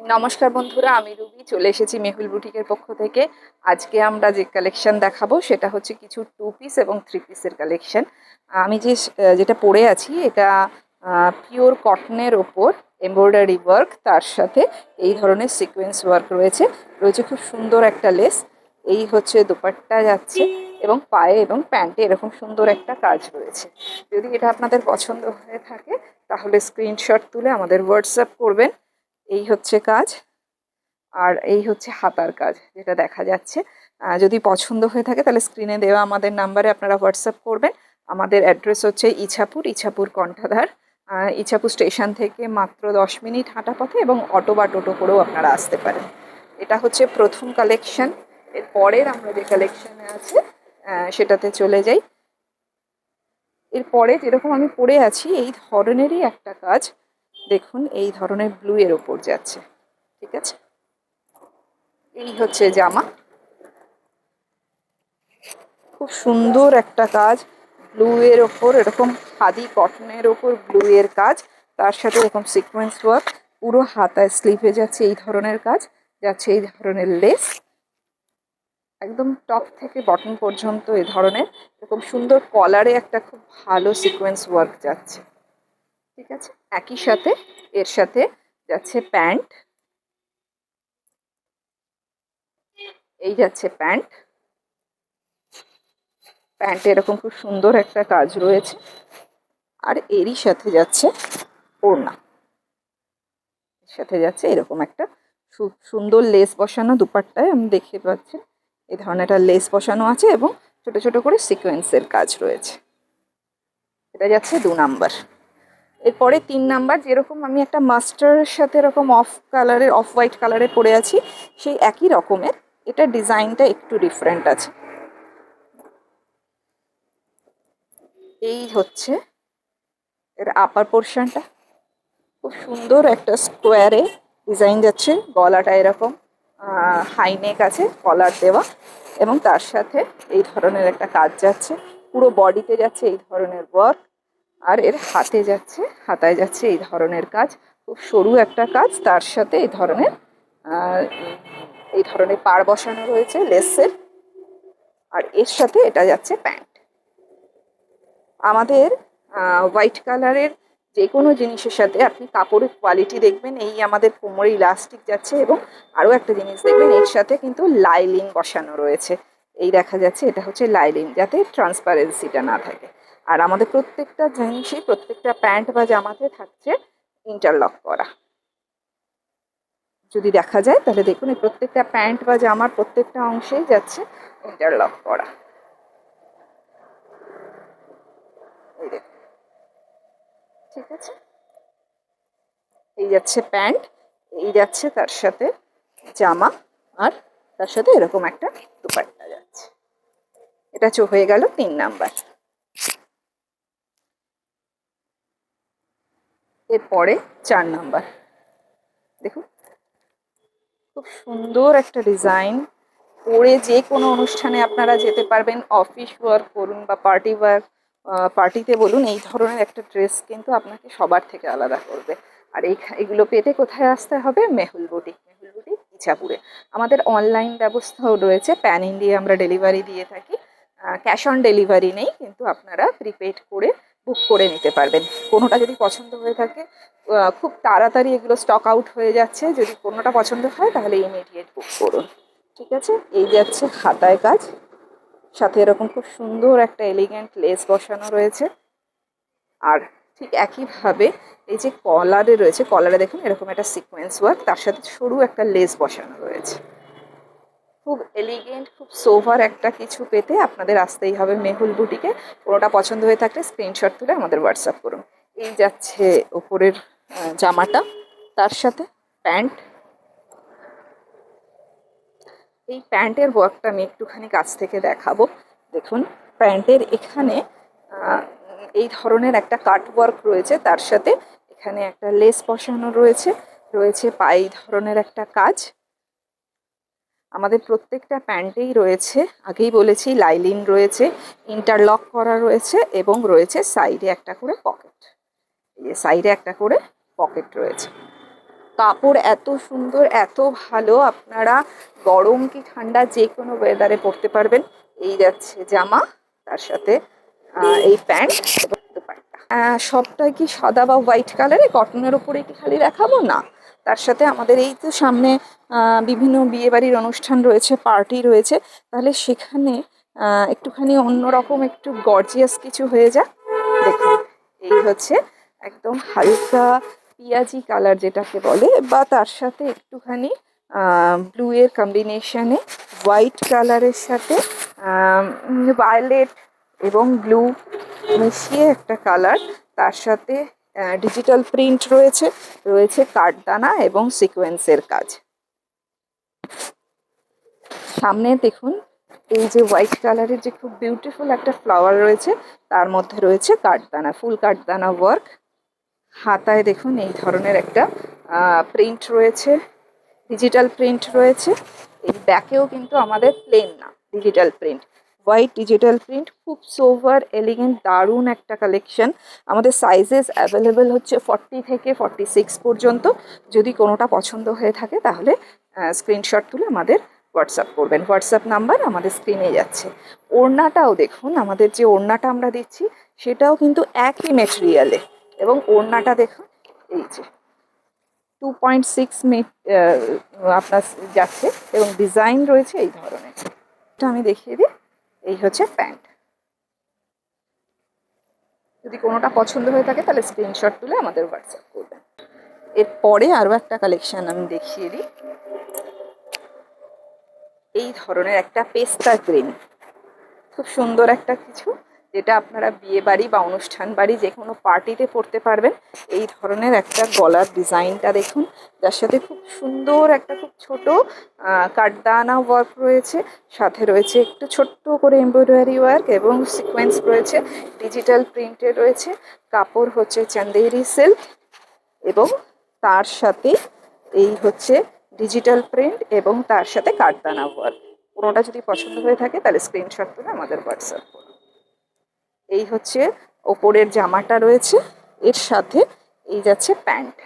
নমস্কার বন্ধুরা, আমি রুবি, চলে এসেছি মেহুল বুটিকের পক্ষ থেকে। আজকে আমরা যে কালেকশন দেখাবো, সেটা হচ্ছে কিছু টু পিস এবং থ্রি পিসের কালেকশন আমি যে যেটা পরে আছি, এটা পিওর কটনের ওপর এমব্রয়ডারি ওয়ার্ক তার সাথে এই ধরনের সিকোয়েন্স ওয়ার্ক রয়েছে। রয়েছে খুব সুন্দর একটা লেস এই হচ্ছে দোপাট্টা যাচ্ছে এবং পায়ে এবং প্যান্টে এরকম সুন্দর একটা কাজ রয়েছে। যদি এটা আপনাদের পছন্দ হয়ে থাকে, তাহলে স্ক্রিনশট তুলে আমাদের হোয়াটসঅ্যাপ করবেন। এই হচ্ছে কাজ আর এই হচ্ছে হাতার কাজ, যেটা দেখা যাচ্ছে। যদি পছন্দ হয়ে থাকে তাহলে স্ক্রিনে দেওয়া আমাদের নাম্বারে আপনারা হোয়াটসঅ্যাপ করবেন। আমাদের অ্যাড্রেস হচ্ছে ইছাপুর ইছাপুর কণ্ঠাধার। ইছাপুর স্টেশন থেকে মাত্র দশ মিনিট হাঁটা পথে এবং অটো বা টোটো করেও আপনারা আসতে পারেন। এটা হচ্ছে প্রথম কালেকশন এর পরের আমরা যে কালেকশনে আছে সেটাতে চলে যাই। এরপরে যেরকম আমি পড়ে আছি, এই ধরনেরই একটা কাজ। দেখুন, এই ধরনের ব্লু এর ওপর যাচ্ছে, ঠিক আছে? এই হচ্ছে জামা। খুব সুন্দর একটা কাজ ব্লু এর ওপর এরকম খাদি কটনের ওপর ব্লু এর কাজ, তার সাথে এরকম সিকোয়েন্স ওয়ার্ক পুরো হাতায় স্লিভে যাচ্ছে এই ধরনের কাজ, যাচ্ছে এই ধরনের লেস একদম টপ থেকে বটন পর্যন্ত এই ধরনের, এরকম সুন্দর কলারে একটা খুব ভালো সিকোয়েন্স ওয়ার্ক যাচ্ছে। ঠিক আছে? একই সাথে এর সাথে যাচ্ছে প্যান্ট। এই যাচ্ছে প্যান্ট। প্যান্টে এরকম খুব সুন্দর একটা কাজ রয়েছে। আর এরই সাথে যাচ্ছে ওড়না। এর সাথে যাচ্ছে এরকম একটা সুন্দর লেস বসানো দুপাট্টায় আমি দেখতে পাচ্ছি। এই ধরনের একটা লেস বসানো আছে এবং ছোট ছোট করে সিকোয়েন্সের কাজ রয়েছে। এটা যাচ্ছে দু নাম্বার। এরপরে তিন নাম্বার, যেরকম আমি একটা মাস্টারের সাথে এরকম অফ কালারের অফ হোয়াইট কালারে পরে আছি, সেই একই রকমের, এটা ডিজাইনটা একটু ডিফারেন্ট আছে। এই হচ্ছে এর আপার পোর্শনটা খুব সুন্দর একটা স্কোয়ারে ডিজাইন যাচ্ছে, গলাটা এরকম হাই নেক আছে কলার দেওয়া, এবং তার সাথে এই ধরনের একটা কাজ যাচ্ছে, পুরো বডিতে যাচ্ছে এই ধরনের ওয়ার্ক আর এর হাতে যাচ্ছে, হাতায় যাচ্ছে এই ধরনের কাজ। খুব সরু একটা কাজ, তার সাথে এই ধরনের এই ধরনের পাড় বসানো রয়েছে, লেসের। আর এর সাথে এটা যাচ্ছে প্যান্ট। আমাদের হোয়াইট কালারের যে কোনো জিনিসের সাথে আপনি কাপড়ের কোয়ালিটি দেখবেন, এই আমাদের কোমরে ইলাস্টিক যাচ্ছে এবং আরও একটা জিনিস দেখবেন, এর সাথে কিন্তু লাইলিন বসানো রয়েছে। এই দেখা যাচ্ছে এটা হচ্ছে লাইলিন, যাতে ট্রান্সপারেন্সিটা না থাকে। আর আমাদের প্রত্যেকটা জিনিসই, প্রত্যেকটা প্যান্ট বা জামাতে থাকছে ইন্টারলক করা। যদি দেখা যায়, তাহলে দেখুন এই প্রত্যেকটা প্যান্ট বা জামার প্রত্যেকটা অংশেই যাচ্ছে ইন্টারলক করা। ঠিক আছে? এই যাচ্ছে প্যান্ট, এই যাচ্ছে তার সাথে জামা, আর তার সাথে এরকম একটা দুপাট্টা যাচ্ছে। এটা হয়ে গেল তিন নাম্বার। এরপরে চার নাম্বার। দেখুন, খুব সুন্দর একটা ডিজাইন। পরে যে কোনো অনুষ্ঠানে আপনারা যেতে পারবেন, অফিস ওয়ার্ক করুন বা পার্টি ওয়ার্ক পার্টিতে বলুন, এই ধরনের একটা ড্রেস কিন্তু আপনাকে সবার থেকে আলাদা করবে। আর এই এগুলো পেতে কোথায় আসতে হবে? মেহুল বুটিক মেহুল বুটিক, ইছাপুরে। আমাদের অনলাইন ব্যবস্থাও রয়েছে, প্যান ইন্ডিয়া আমরা ডেলিভারি দিয়ে থাকি। ক্যাশ অন ডেলিভারি নেই, কিন্তু আপনারা প্রিপেড করে বুক করে নিতে পারবেন। কোনোটা যদি পছন্দ হয়ে থাকে খুব তাড়াতাড়ি এগুলো স্টক আউট হয়ে যাচ্ছে। যদি কোনোটা পছন্দ হয়, তাহলে ইমিডিয়েট বুক করুন। ঠিক আছে? এই যাচ্ছে খাতায় কাজ। সাথে এরকম খুব সুন্দর একটা এলিগেন্ট লেস বসানো রয়েছে। আর ঠিক একইভাবে এই যে কলারে রয়েছে কলারে দেখুন এরকম একটা সিকোয়েন্স ওয়ার্ক তার সাথে সরু একটা লেস বসানো রয়েছে। খুব এলিগেন্ট খুব সোভার একটা কিছু পেতে আপনাদের আসতেই হবে মেহুল বুটিকে। কোনোটা পছন্দ হয়ে থাকলে স্ক্রিনশট তুলে আমাদের হোয়াটসঅ্যাপ করুন। এই যাচ্ছে ওপরের জামাটা। তার সাথে প্যান্ট। এই প্যান্টের ওয়ার্কটা আমি একটুখানি কাছ থেকে দেখাবো। দেখুন, প্যান্টের এখানে এই ধরনের একটা কাট ওয়ার্ক রয়েছে। তার সাথে এখানে একটা লেস বসানো রয়েছে। রয়েছে পাই ধরনের একটা কাজ। আমাদের প্রত্যেকটা প্যান্টেই রয়েছে, আগেই বলেছি, লাইলিন রয়েছে ইন্টারলক করা রয়েছে এবং রয়েছে সাইডে একটা করে পকেট এই সাইডে একটা করে পকেট রয়েছে। কাপড় এত সুন্দর, এত ভালো, আপনারা গরম কি ঠান্ডা যে কোনো ওয়েদারে পরতে পারবেন। এই যাচ্ছে জামা, তার সাথে এই প্যান্ট এবং দুপাট্টা। সবটাই কি সাদা বা হোয়াইট কালারে কটনের ওপরে কি খালি দেখাবো? না। তার সাথে আমাদের এই তো সামনে বিভিন্ন বিয়েবাড়ির অনুষ্ঠান রয়েছে, পার্টি রয়েছে, তাহলে সেখানে একটুখানি অন্যরকম একটু গর্জিয়াস কিছু হয়ে যাক। দেখুন, এই হচ্ছে একদম হালকা পিঁয়াজি কালার যেটাকে বলে, বা তার সাথে একটুখানি ব্লু এর কম্বিনেশনে হোয়াইট কালারের সাথে ভায়োলেট এবং ব্লু মিশিয়ে একটা কালার, তার সাথে ডিজিটাল প্রিন্ট রয়েছে রয়েছে কাঠদানা এবং সিকোয়েন্সের কাজ। সামনে দেখুন, এই যে হোয়াইট কালারের যে খুব বিউটিফুল একটা ফ্লাওয়ার রয়েছে, তার মধ্যে রয়েছে কাঠদানা ফুল কাঠদানা ওয়ার্ক হাতায় দেখুন, এই ধরনের একটা প্রিন্ট রয়েছে ডিজিটাল প্রিন্ট রয়েছে। এই ব্যাকেও কিন্তু আমাদের প্লেন না digital print white digital print খুব সোভার এলিগেন্ট দারুণ একটা কালেকশন আমাদের সাইজেস অ্যাভেলেবেল হচ্ছে ফর্টি থেকে ফর্টি সিক্স পর্যন্ত। যদি কোনোটা পছন্দ হয়ে থাকে তাহলে স্ক্রিনশট তুলে আমাদের হোয়াটসঅ্যাপ করবেন। হোয়াটসঅ্যাপ নাম্বার আমাদের স্ক্রিনে যাচ্ছে। ওড়নাটাও দেখুন, আমাদের যে ওড়নাটা আমরা দিচ্ছি, সেটাও কিন্তু একই মেটেরিয়ালে এবং ওড়নাটা দেখুন, এই যে টু পয়েন্ট সিক্স মিট আপনার যাচ্ছে এবং ডিজাইন রয়েছে এই ধরনের। এটা আমি দেখিয়ে দিই। এই হচ্ছে প্যান্ট। যদি কোনোটা পছন্দ হয়ে থাকে, তাহলে স্ক্রিনশট তুলে আমাদের হোয়াটসঅ্যাপ করবেন এরপরে আরও একটা কালেকশন আমি দেখিয়ে দিই। এই ধরনের একটা পেস্তা গ্রিন খুব সুন্দর একটা কিছু। যেটা আপনারা বিয়ে বাড়ি বা অনুষ্ঠান বাড়ি যে কোনো পার্টিতে পরতে পারবেন। এই ধরনের একটা গলার ডিজাইনটা দেখুন, যার সাথে খুব সুন্দর একটা খুব ছোট কাঠদানা ওয়ার্ক রয়েছে। সাথে রয়েছে একটু ছোট্ট করে এমব্রয়ডারি ওয়ার্ক এবং সিকোয়েন্স রয়েছে, ডিজিটাল প্রিন্টে রয়েছে, কাপড় হচ্ছে চান্দেরি সিল্ক এবং তার সাথে এই হচ্ছে ডিজিটাল প্রিন্ট এবং তার সাথে কাঠদানা ওয়ার্ক। কোনোটা যদি পছন্দ হয়ে থাকে তাহলে স্ক্রিনশট তুলে আমাদের হোয়াটসঅ্যাপ করুন। এই হচ্ছে ওপরের জামাটা রয়েছে, এর সাথে এই যাচ্ছে প্যান্ট।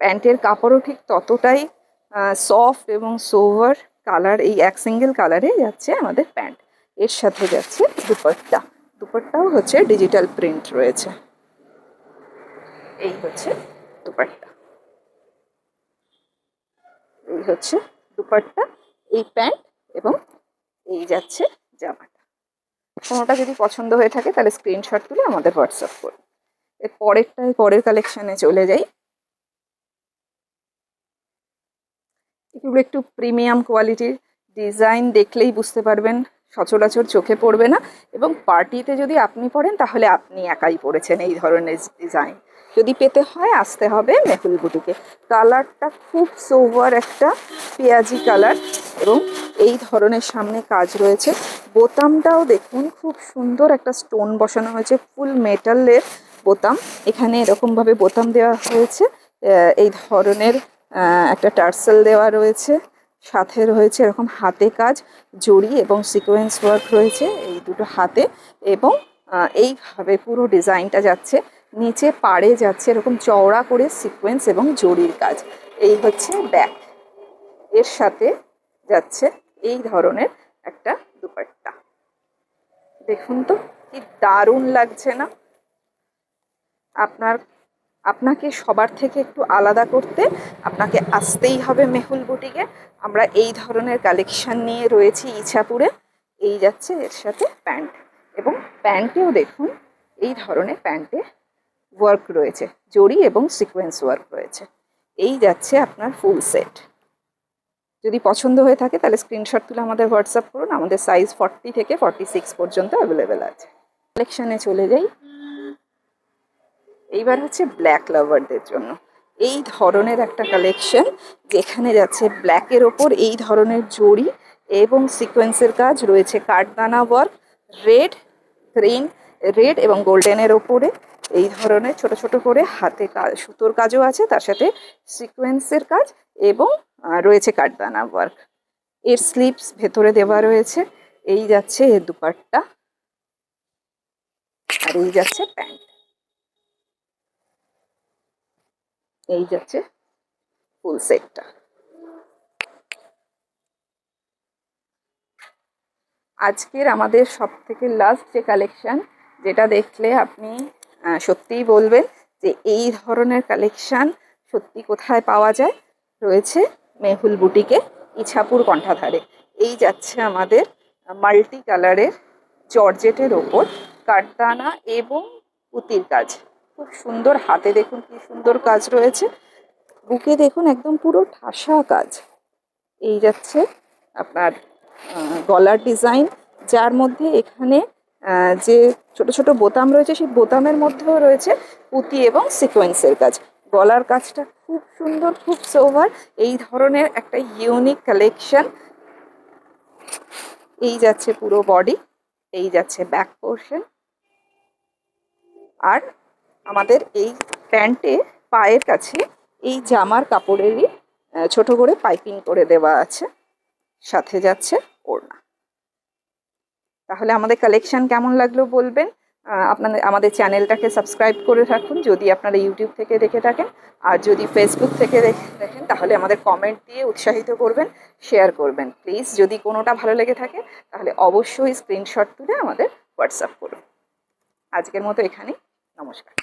প্যান্টের কাপড়ও ঠিক ততটাই সফট এবং সোভার কালার এই এক সিঙ্গেল কালারে যাচ্ছে আমাদের প্যান্ট। এর সাথে যাচ্ছে দুপাট্টা। দুপাট্টাও হচ্ছে ডিজিটাল প্রিন্ট রয়েছে। এই হচ্ছে দুপাট্টা। এই হচ্ছে দুপাট্টা, এই প্যান্ট এবং এই যাচ্ছে জামাটা কোনোটা যদি পছন্দ হয়ে থাকে, তাহলে স্ক্রিনশট তুলে আমাদের হোয়াটসঅ্যাপ করুন। এর পরেরটায় পরের কালেকশানে চলে যাই। এগুলো একটু প্রিমিয়াম কোয়ালিটির ডিজাইন দেখলেই বুঝতে পারবেন, সচরাচর চোখে পড়বে না। এবং পার্টিতে যদি আপনি পড়েন, তাহলে আপনি একাই পড়েছেন এই ধরনের ডিজাইন যদি পেতে হয়, আসতে হবে মেহুল বুটিকে কালারটা খুব সোভার একটা, পেঁয়াজি কালার এবং এই ধরনের সামনে কাজ রয়েছে। বোতামটাও দেখুন, খুব সুন্দর একটা স্টোন বসানো হয়েছে ফুল মেটালের বোতাম। এখানে এরকমভাবে বোতাম দেওয়া হয়েছে। এই ধরনের একটা টার্সেল দেওয়া রয়েছে। সাথে রয়েছে এরকম হাতে কাজ, জড়ি এবং সিকোয়েন্স ওয়ার্ক রয়েছে এই দুটো হাতে এবং এইভাবে পুরো ডিজাইনটা যাচ্ছে। নিচে পাড়ে যাচ্ছে এরকম চওড়া করে সিকোয়েন্স এবং জড়ির কাজ। এই হচ্ছে ব্যাক এর সাথে যাচ্ছে এই ধরনের একটা দুপাট্টা। দেখুন তো, কি দারুণ লাগছে না? আপনার, আপনাকে সবার থেকে একটু আলাদা করতে, আপনাকে আসতেই হবে মেহুল বুটিকে। আমরা এই ধরনের কালেকশন নিয়ে রয়েছি ইছাপুরে। এই যাচ্ছে এর সাথে প্যান্ট। এবং প্যান্টেও দেখুন, এই ধরনের প্যান্টে ওয়ার্ক রয়েছে জড়ি এবং সিকোয়েন্স ওয়ার্ক রয়েছে। এই যাচ্ছে আপনার ফুল সেট যদি পছন্দ হয়ে থাকে তাহলে স্ক্রিনশট তুলে আমাদের হোয়াটসঅ্যাপ করুন, আমাদের সাইজ ফর্টি থেকে ফর্টি সিক্স পর্যন্ত অ্যাভেলেবেল আছে। কালেকশানে চলে যাই। এইবার হচ্ছে ব্ল্যাক লাভারদের জন্য। এই ধরনের একটা কালেকশন যেখানে যাচ্ছে ব্ল্যাকের ওপর এই ধরনের জড়ি এবং সিকোয়েন্সের কাজ রয়েছে। কাঠদানা ওয়ার্ক রেড গ্রিন রেড এবং গোল্ডেনের ওপরে। এই ধরনের ছোট ছোট করে হাতে কাজ সুতোর কাজও আছে, তার সাথে সিকোয়েন্সের কাজ এবং রয়েছে কাঠদানা ওয়ার্ক এর স্লিপস ভেতরে দেওয়া রয়েছে, এই যাচ্ছে এর দুপাট্টা আর এই যাচ্ছে প্যান্ট। এই যাচ্ছে ফুল সেটটা। আজকের আমাদের সব থেকে লাস্ট যে কালেকশন যেটা দেখলে আপনি সত্যিই বলবেন যে এই ধরনের কালেকশান সত্যি কোথায় পাওয়া যায়? রয়েছে মেহুল বুটিকে ইছাপুর কণ্ঠাধারে। এই যাচ্ছে আমাদের মাল্টি কালারের জর্জেটের ওপর কারদানা এবং পুতির কাজ। খুব সুন্দর হাতে দেখুন কি সুন্দর কাজ রয়েছে। বুকে দেখুন একদম পুরো ঠাসা কাজ। এই যাচ্ছে আপনার গলার ডিজাইন যার মধ্যে এখানে যে ছোট ছোট বোতাম রয়েছে, সেই বোতামের মধ্যেও রয়েছে পুঁতি এবং সিকোয়েন্সের কাজ। গলার কাজটা খুব সুন্দর, খুব সোভার এই ধরনের একটা ইউনিক কালেকশন এই যাচ্ছে পুরো বডি এই যাচ্ছে ব্যাক পোর্শন আর আমাদের এই প্যান্টে পায়ের কাছে এই জামার কাপড়েরই ছোট করে পাইপিং করে দেওয়া আছে। সাথে যাচ্ছে ওড়না। তাহলে আমাদের কালেকশন কেমন লাগল বলবেন? আপনাদের, আমাদের চ্যানেলটাকে সাবস্ক্রাইব করে রাখুন, যদি আপনারা ইউটিউব থেকে দেখে থাকেন, আর যদি ফেসবুক থেকে দেখে দেখেন, তাহলে আমাদের কমেন্ট দিয়ে উৎসাহিত করবেন শেয়ার করবেন। প্লিজ যদি কোনোটা ভালো লেগে থাকে, তাহলে অবশ্যই স্ক্রিনশট তুলে আমাদের হোয়াটসঅ্যাপ করুন। আজকের মতো এখানেই, নমস্কার।